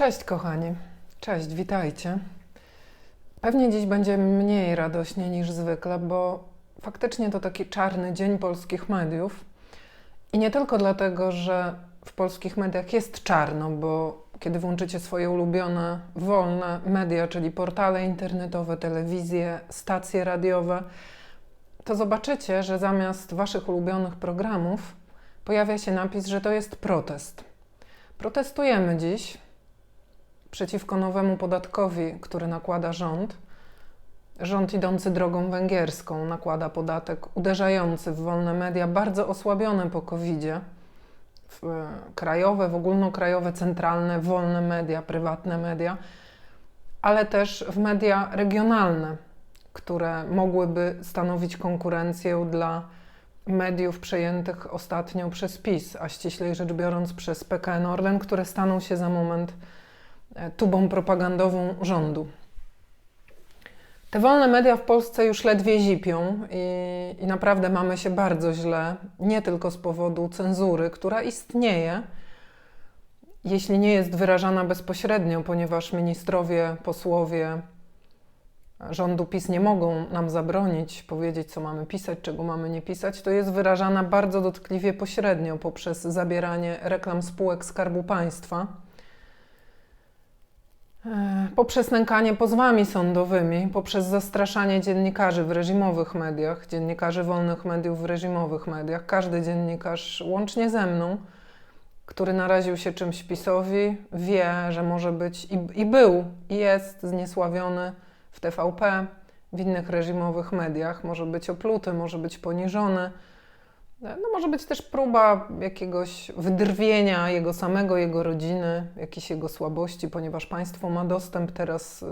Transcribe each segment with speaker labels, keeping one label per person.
Speaker 1: Cześć kochani, cześć, witajcie. Pewnie dziś będzie mniej radośnie niż zwykle, bo faktycznie to taki czarny dzień polskich mediów. I nie tylko dlatego, że w polskich mediach jest czarno, bo kiedy włączycie swoje ulubione, wolne media, czyli portale internetowe, telewizje, stacje radiowe, to zobaczycie, że zamiast waszych ulubionych programów pojawia się napis, że to jest protest. Protestujemy dziś przeciwko nowemu podatkowi, który nakłada rząd. Rząd idący drogą węgierską nakłada podatek uderzający w wolne media, bardzo osłabione po COVID-zie. W e, krajowe, w ogólnokrajowe, centralne, wolne media, prywatne media, ale też w media regionalne, które mogłyby stanowić konkurencję dla mediów przejętych ostatnio przez PiS, a ściślej rzecz biorąc przez PKN Orlen, które staną się za moment tubą propagandową rządu. Te wolne media w Polsce już ledwie zipią i, i, naprawdę mamy się bardzo źle, nie tylko z powodu cenzury, która istnieje, jeśli nie jest wyrażana bezpośrednio, ponieważ ministrowie, posłowie rządu PiS nie mogą nam zabronić powiedzieć, co mamy pisać, czego mamy nie pisać, to jest wyrażana bardzo dotkliwie pośrednio poprzez zabieranie reklam spółek Skarbu Państwa E, poprzez nękanie pozwami sądowymi, poprzez zastraszanie dziennikarzy w reżimowych mediach, dziennikarzy wolnych mediów w reżimowych mediach. Każdy dziennikarz, łącznie ze mną, który naraził się czymś PiSowi, wie, że może być i, i był, i jest zniesławiony w TVP, w innych reżimowych mediach, może być opluty, może być poniżony no może być też próba jakiegoś wydrwienia jego samego, jego rodziny, jakiejś jego słabości, ponieważ państwo ma dostęp teraz y,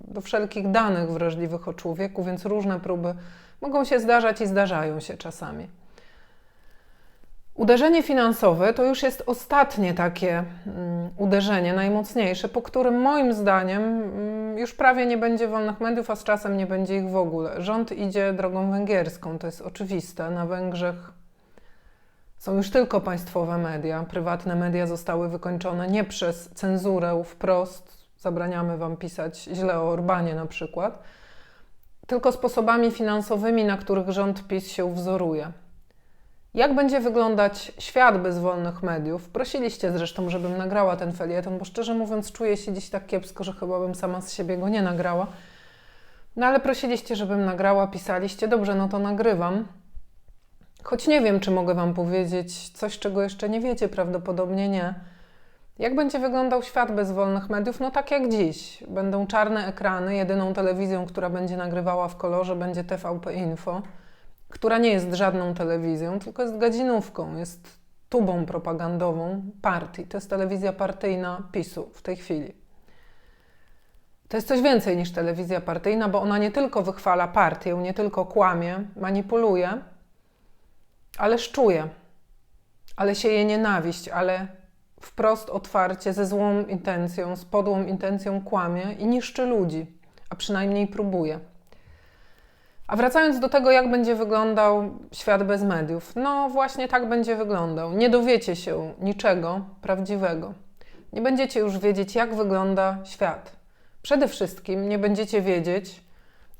Speaker 1: do wszelkich danych wrażliwych o człowieku, więc różne próby mogą się zdarzać i zdarzają się czasami. Uderzenie finansowe to już jest ostatnie takie mm, uderzenie, najmocniejsze, po którym moim zdaniem mm, już prawie nie będzie wolnych mediów, a z czasem nie będzie ich w ogóle. Rząd idzie drogą węgierską, to jest oczywiste. Na Węgrzech są już tylko państwowe media. Prywatne media zostały wykończone nie przez cenzurę wprost, zabraniamy wam pisać źle o Orbanie na przykład, tylko sposobami finansowymi, na których rząd PiS się wzoruje. Jak będzie wyglądać świat bez wolnych mediów? Prosiliście zresztą, żebym nagrała ten felieton, bo szczerze mówiąc czuję się dziś tak kiepsko, że chyba bym sama z siebie go nie nagrała. No ale prosiliście, żebym nagrała, pisaliście, dobrze, no to nagrywam. Choć nie wiem, czy mogę Wam powiedzieć coś, czego jeszcze nie wiecie, prawdopodobnie nie. Jak będzie wyglądał świat bez wolnych mediów? No tak jak dziś. Będą czarne ekrany, jedyną telewizją, która będzie nagrywała w kolorze, będzie TVP Info która nie jest żadną telewizją, tylko jest gadzinówką, jest tubą propagandową partii. To jest telewizja partyjna PiSu w tej chwili. To jest coś więcej niż telewizja partyjna, bo ona nie tylko wychwala partię, nie tylko kłamie, manipuluje, ale szczuje, ale sieje nienawiść, ale wprost otwarcie, ze złą intencją, z podłą intencją kłamie i niszczy ludzi, a przynajmniej próbuje. A wracając do tego, jak będzie wyglądał świat bez mediów, no właśnie tak będzie wyglądał. Nie dowiecie się niczego prawdziwego. Nie będziecie już wiedzieć, jak wygląda świat. Przede wszystkim nie będziecie wiedzieć,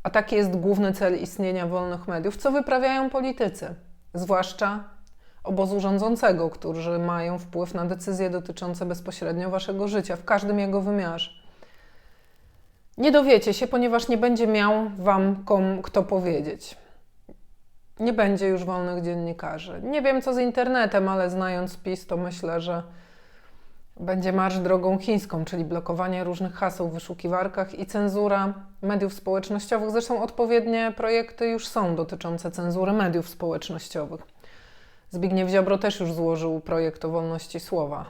Speaker 1: a taki jest główny cel istnienia wolnych mediów, co wyprawiają politycy, zwłaszcza obozu rządzącego, którzy mają wpływ na decyzje dotyczące bezpośrednio waszego życia w każdym jego wymiarze. Nie dowiecie się, ponieważ nie będzie miał wam kom, kto powiedzieć. Nie będzie już wolnych dziennikarzy. Nie wiem co z internetem, ale znając PiS, to myślę, że będzie marsz drogą chińską, czyli blokowanie różnych haseł w wyszukiwarkach i cenzura mediów społecznościowych. Zresztą odpowiednie projekty już są dotyczące cenzury mediów społecznościowych. Zbigniew Ziobro też już złożył projekt o wolności słowa.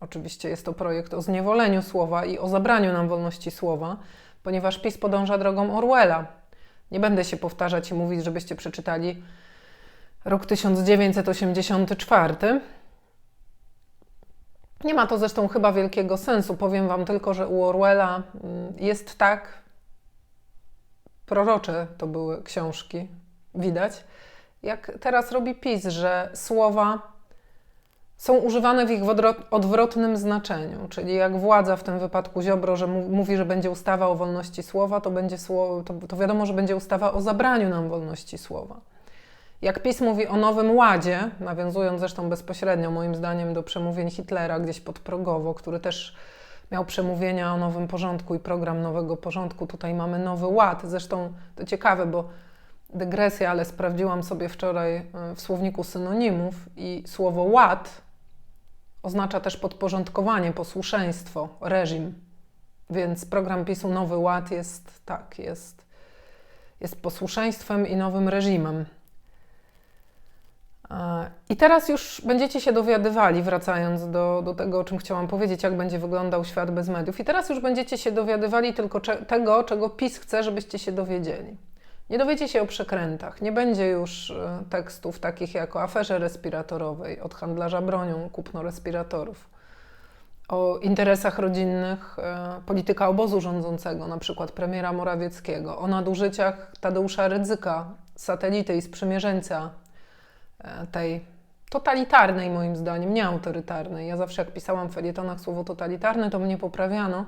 Speaker 1: Oczywiście jest to projekt o zniewoleniu słowa i o zabraniu nam wolności słowa ponieważ PiS podąża drogą Orwella. Nie będę się powtarzać i mówić, żebyście przeczytali rok 1984. Nie ma to zresztą chyba wielkiego sensu. Powiem Wam tylko, że u Orwella mm, jest tak, prorocze to były książki, widać, jak teraz robi PiS, że słowa są używane w ich odwrotnym znaczeniu, czyli jak władza, w tym wypadku Ziobro, że mówi, że będzie ustawa o wolności słowa, to, będzie słowo, to, to wiadomo, że będzie ustawa o zabraniu nam wolności słowa. Jak PiS mówi o nowym ładzie, nawiązując zresztą bezpośrednio moim zdaniem do przemówień Hitlera gdzieś podprogowo, który też miał przemówienia o nowym porządku i program nowego porządku, tutaj mamy nowy ład. Zresztą to ciekawe, bo dygresja, ale sprawdziłam sobie wczoraj e, w słowniku synonimów i słowo ład oznacza też podporządkowanie, posłuszeństwo, reżim. Więc program PiSu Nowy Ład jest tak, jest, jest posłuszeństwem i nowym reżimem. I teraz już będziecie się dowiadywali, wracając do, do tego, o czym chciałam powiedzieć, jak będzie wyglądał świat bez mediów. I teraz już będziecie się dowiadywali tylko tego, czego PiS chce, żebyście się dowiedzieli. Nie dowiecie się o przekrętach. Nie będzie już e, tekstów takich jak o aferze respiratorowej, od handlarza bronią, kupno respiratorów, o interesach rodzinnych e, polityka obozu rządzącego, na przykład premiera Morawieckiego, o nadużyciach Tadeusza Rydzyka, satelity i sprzymierzeńca e, tej totalitarnej, moim zdaniem, nie autorytarnej. Ja zawsze, jak pisałam w felietonach słowo totalitarne, to mnie poprawiano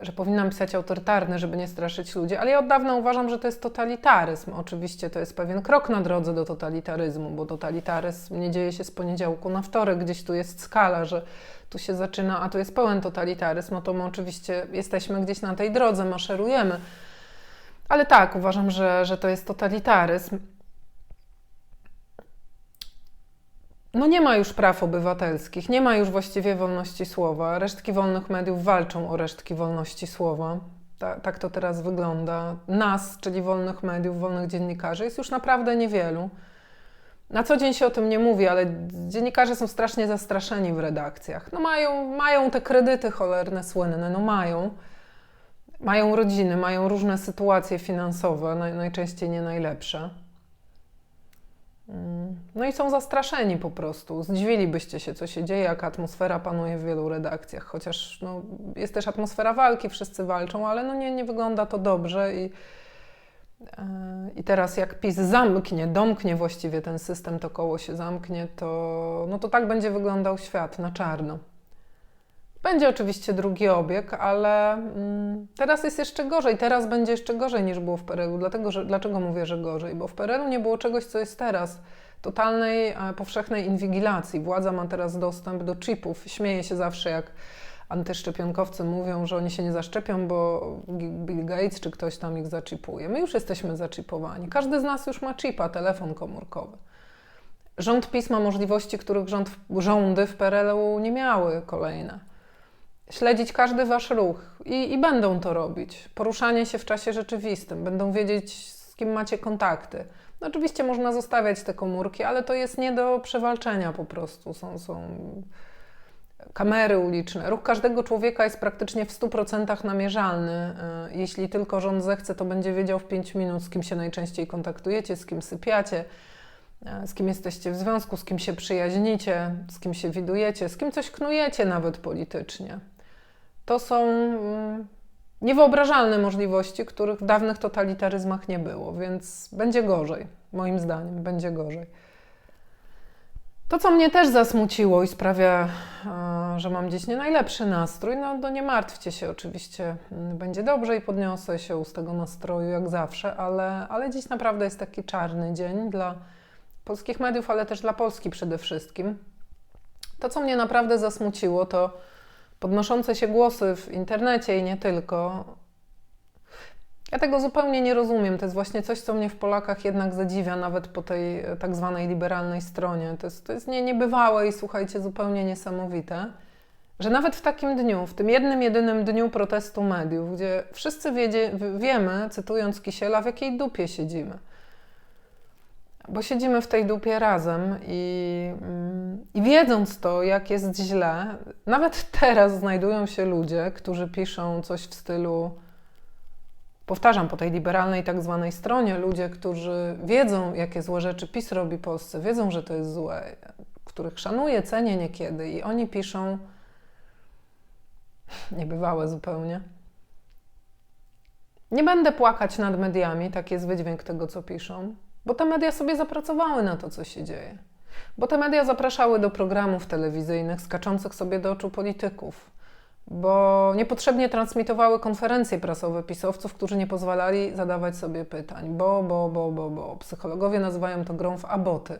Speaker 1: że powinnam pisać autorytarny, żeby nie straszyć ludzi, ale ja od dawna uważam, że to jest totalitaryzm. Oczywiście to jest pewien krok na drodze do totalitaryzmu, bo totalitaryzm nie dzieje się z poniedziałku na wtorek, gdzieś tu jest skala, że tu się zaczyna, a tu jest pełen totalitaryzm, no to my oczywiście jesteśmy gdzieś na tej drodze, maszerujemy. Ale tak, uważam, że, że to jest totalitaryzm. No nie ma już praw obywatelskich, nie ma już właściwie wolności słowa. Resztki wolnych mediów walczą o resztki wolności słowa. Ta, tak to teraz wygląda. Nas, czyli wolnych mediów, wolnych dziennikarzy, jest już naprawdę niewielu. Na co dzień się o tym nie mówi, ale dziennikarze są strasznie zastraszeni w redakcjach. No mają, mają te kredyty cholerne, słynne, no mają. Mają rodziny, mają różne sytuacje finansowe, naj, najczęściej nie najlepsze. No i są zastraszeni po prostu. Zdziwilibyście się, co się dzieje, jaka atmosfera panuje w wielu redakcjach. Chociaż no, jest też atmosfera walki, wszyscy walczą, ale no nie, nie wygląda to dobrze. I, e, I teraz jak PiS zamknie, domknie właściwie ten system, to koło się zamknie, to, no to tak będzie wyglądał świat na czarno. Będzie oczywiście drugi obieg, ale mm, teraz jest jeszcze gorzej. Teraz będzie jeszcze gorzej niż było w PRL-u. Dlatego, że, dlaczego mówię, że gorzej? Bo w PRL-u nie było czegoś, co jest teraz. Totalnej, e, powszechnej inwigilacji. Władza ma teraz dostęp do chipów. Śmieje się zawsze, jak antyszczepionkowcy mówią, że oni się nie zaszczepią, bo Bill Gates czy ktoś tam ich zaczipuje. My już jesteśmy zaczipowani. Każdy z nas już ma chipa, telefon komórkowy. Rząd PiS ma możliwości, których rząd, rządy w PRL-u nie miały kolejne śledzić każdy wasz ruch i, i będą to robić. Poruszanie się w czasie rzeczywistym, będą wiedzieć, z kim macie kontakty. Oczywiście można zostawiać te komórki, ale to jest nie do przewalczenia po prostu. Są, są kamery uliczne. Ruch każdego człowieka jest praktycznie w 100% namierzalny. E, jeśli tylko rząd zechce, to będzie wiedział w 5 minut, z kim się najczęściej kontaktujecie, z kim sypiacie, e, z kim jesteście w związku, z kim się przyjaźnicie, z kim się widujecie, z kim coś knujecie nawet politycznie. To są mm, niewyobrażalne możliwości, których w dawnych totalitaryzmach nie było, więc będzie gorzej, moim zdaniem, będzie gorzej. To, co mnie też zasmuciło i sprawia, że mam dziś nie najlepszy nastrój, no to nie martwcie się, oczywiście mm, będzie dobrze i podniosę się z tego nastroju jak zawsze, ale, ale dziś naprawdę jest taki czarny dzień dla polskich mediów, ale też dla Polski przede wszystkim. To, co mnie naprawdę zasmuciło, to podnoszące się głosy w internecie i nie tylko. Ja tego zupełnie nie rozumiem. To jest właśnie coś, co mnie w Polakach jednak zadziwia, nawet po tej e, tak zwanej liberalnej stronie. To jest, to jest nie, niebywałe i słuchajcie, zupełnie niesamowite, że nawet w takim dniu, w tym jednym, jedynym dniu protestu mediów, gdzie wszyscy wiedzie, wiemy, cytując Kisiela, w jakiej dupie siedzimy bo siedzimy w tej dupie razem i, mm, i wiedząc to, jak jest źle, nawet teraz znajdują się ludzie, którzy piszą coś w stylu, powtarzam, po tej liberalnej tak zwanej stronie, ludzie, którzy wiedzą, jakie złe rzeczy PiS robi Polsce, wiedzą, że to jest złe, których szanuję, cenię niekiedy i oni piszą niebywałe zupełnie. Nie będę płakać nad mediami, tak jest wydźwięk tego, co piszą bo te media sobie zapracowały na to, co się dzieje. Bo te media zapraszały do programów telewizyjnych skaczących sobie do oczu polityków, bo niepotrzebnie transmitowały konferencje prasowe pisowców, którzy nie pozwalali zadawać sobie pytań, bo, bo, bo, bo, bo. Psychologowie nazywają to grą w aboty.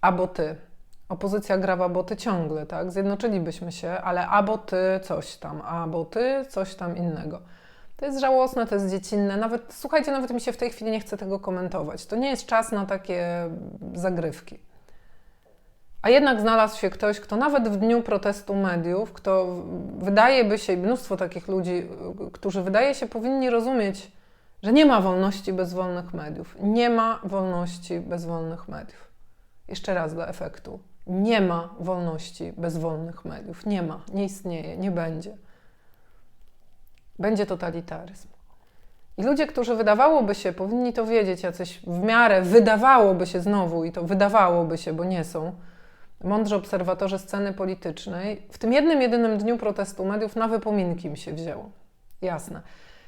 Speaker 1: Aboty. Opozycja gra w aboty ciągle, tak? Zjednoczylibyśmy się, ale aboty coś tam, aboty coś tam innego. To jest żałosne, to jest dziecinne. Nawet, słuchajcie, nawet mi się w tej chwili nie chce tego komentować. To nie jest czas na takie zagrywki. A jednak znalazł się ktoś, kto nawet w dniu protestu mediów, kto wydaje by się, mnóstwo takich ludzi, którzy wydaje się powinni rozumieć, że nie ma wolności bez wolnych mediów. Nie ma wolności bez wolnych mediów. Jeszcze raz dla efektu. Nie ma wolności bez wolnych mediów. Nie ma, nie istnieje, nie będzie. Będzie totalitaryzm. I ludzie, którzy wydawałoby się, powinni to wiedzieć, jacyś w miarę wydawałoby się znowu, i to wydawałoby się, bo nie są, mądrzy obserwatorzy sceny politycznej, w tym jednym, jedynym dniu protestu mediów na wypominki mi się wzięło. Jasne.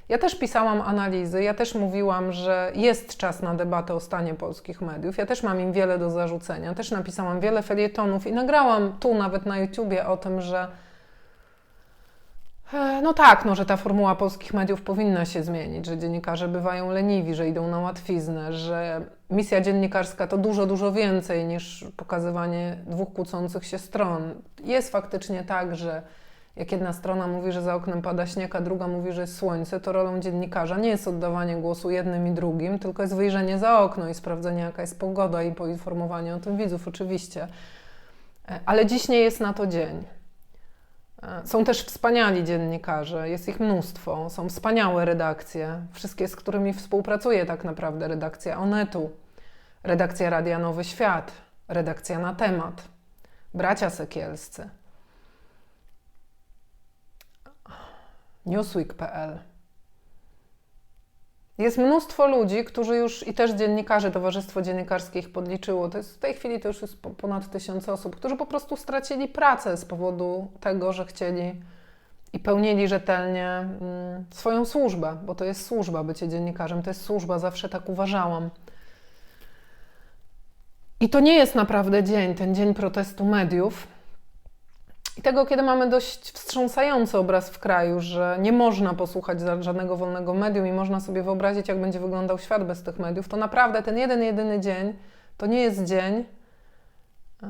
Speaker 1: Ja też pisałam analizy, ja też mówiłam, że jest czas na debatę o stanie polskich mediów. Ja też mam im wiele do zarzucenia. Też napisałam wiele felietonów i nagrałam tu nawet na YouTubie o tym, że no tak, no, że ta formuła polskich mediów powinna się zmienić, że dziennikarze bywają leniwi, że idą na łatwiznę, że misja dziennikarska to dużo, dużo więcej niż pokazywanie dwóch kłócących się stron. Jest faktycznie tak, że jak jedna strona mówi, że za oknem pada śnieg, a druga mówi, że jest słońce, to rolą dziennikarza nie jest oddawanie głosu jednym i drugim, tylko jest wyjrzenie za okno i sprawdzenie, jaka jest pogoda i poinformowanie o tym widzów, oczywiście. E, ale dziś nie jest na to dzień. Są też wspaniali dziennikarze, jest ich mnóstwo, są wspaniałe redakcje, wszystkie z którymi współpracuje tak naprawdę redakcja Onetu, redakcja Radia Nowy Świat, redakcja na temat, bracia Sekielscy. newsweek.pl. Jest mnóstwo ludzi, którzy już, i też dziennikarze, Towarzystwo Dziennikarskie ich podliczyło, to jest w tej chwili to już jest ponad tysiąc osób, którzy po prostu stracili pracę z powodu tego, że chcieli i pełnili rzetelnie mm, swoją służbę, bo to jest służba, bycie dziennikarzem, to jest służba, zawsze tak uważałam. I to nie jest naprawdę dzień, ten dzień protestu mediów, i tego, kiedy mamy dość wstrząsający obraz w kraju, że nie można posłuchać żadnego wolnego medium i można sobie wyobrazić, jak będzie wyglądał świat bez tych mediów, to naprawdę ten jeden, jedyny dzień to nie jest dzień, e,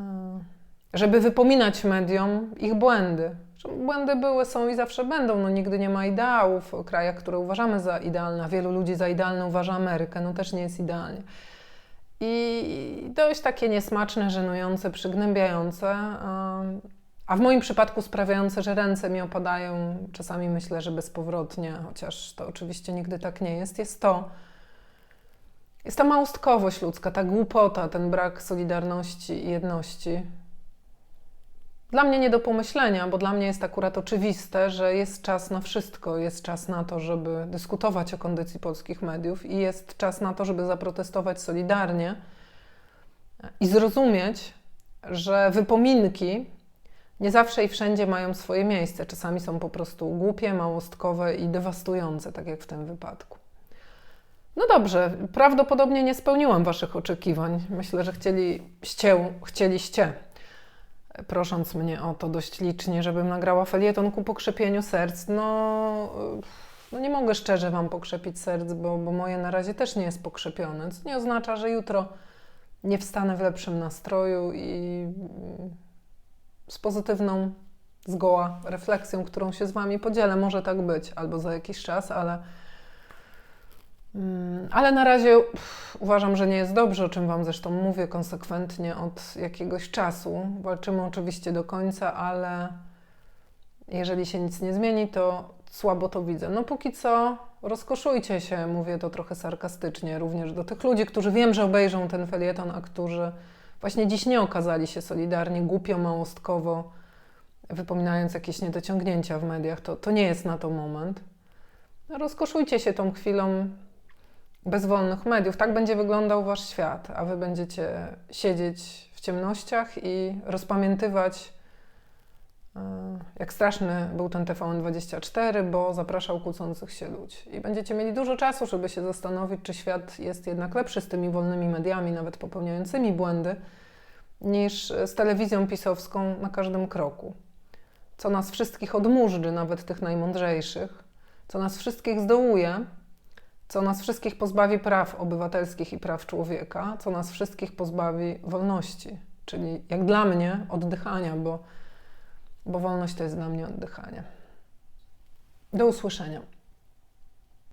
Speaker 1: żeby wypominać mediom ich błędy. Błędy były, są i zawsze będą. No, nigdy nie ma ideałów. W krajach, które uważamy za idealne, wielu ludzi za idealne uważa Amerykę, no też nie jest idealnie. I dość takie niesmaczne, żenujące, przygnębiające. A w moim przypadku sprawiające, że ręce mi opadają, czasami myślę, że bezpowrotnie, chociaż to oczywiście nigdy tak nie jest, jest to, jest ta małostkowość ludzka, ta głupota, ten brak solidarności i jedności. Dla mnie nie do pomyślenia, bo dla mnie jest akurat oczywiste, że jest czas na wszystko. Jest czas na to, żeby dyskutować o kondycji polskich mediów i jest czas na to, żeby zaprotestować solidarnie i zrozumieć, że wypominki nie zawsze i wszędzie mają swoje miejsce. Czasami są po prostu głupie, małostkowe i dewastujące, tak jak w tym wypadku. No dobrze, prawdopodobnie nie spełniłam Waszych oczekiwań. Myślę, że chcieliście, chcieliście, prosząc mnie o to dość licznie, żebym nagrała felieton ku pokrzepieniu serc. No, no nie mogę szczerze Wam pokrzepić serc, bo, bo moje na razie też nie jest pokrzepione, co nie oznacza, że jutro nie wstanę w lepszym nastroju i z pozytywną zgoła refleksją, którą się z Wami podzielę. Może tak być, albo za jakiś czas, ale, mm, ale na razie uff, uważam, że nie jest dobrze, o czym Wam zresztą mówię konsekwentnie od jakiegoś czasu. Walczymy oczywiście do końca, ale jeżeli się nic nie zmieni, to słabo to widzę. No póki co rozkoszujcie się, mówię to trochę sarkastycznie, również do tych ludzi, którzy wiem, że obejrzą ten felieton, a którzy właśnie dziś nie okazali się solidarni, głupio, małostkowo, wypominając jakieś niedociągnięcia w mediach. To, to nie jest na to moment. Rozkoszujcie się tą chwilą bez wolnych mediów. Tak będzie wyglądał wasz świat, a wy będziecie siedzieć w ciemnościach i rozpamiętywać jak straszny był ten TVN24, bo zapraszał kłócących się ludzi. I będziecie mieli dużo czasu, żeby się zastanowić, czy świat jest jednak lepszy z tymi wolnymi mediami, nawet popełniającymi błędy, niż z telewizją pisowską na każdym kroku. Co nas wszystkich odmurzdy, nawet tych najmądrzejszych, co nas wszystkich zdołuje, co nas wszystkich pozbawi praw obywatelskich i praw człowieka, co nas wszystkich pozbawi wolności, czyli jak dla mnie oddychania, bo, bo wolność to jest dla mnie oddychanie. Do usłyszenia.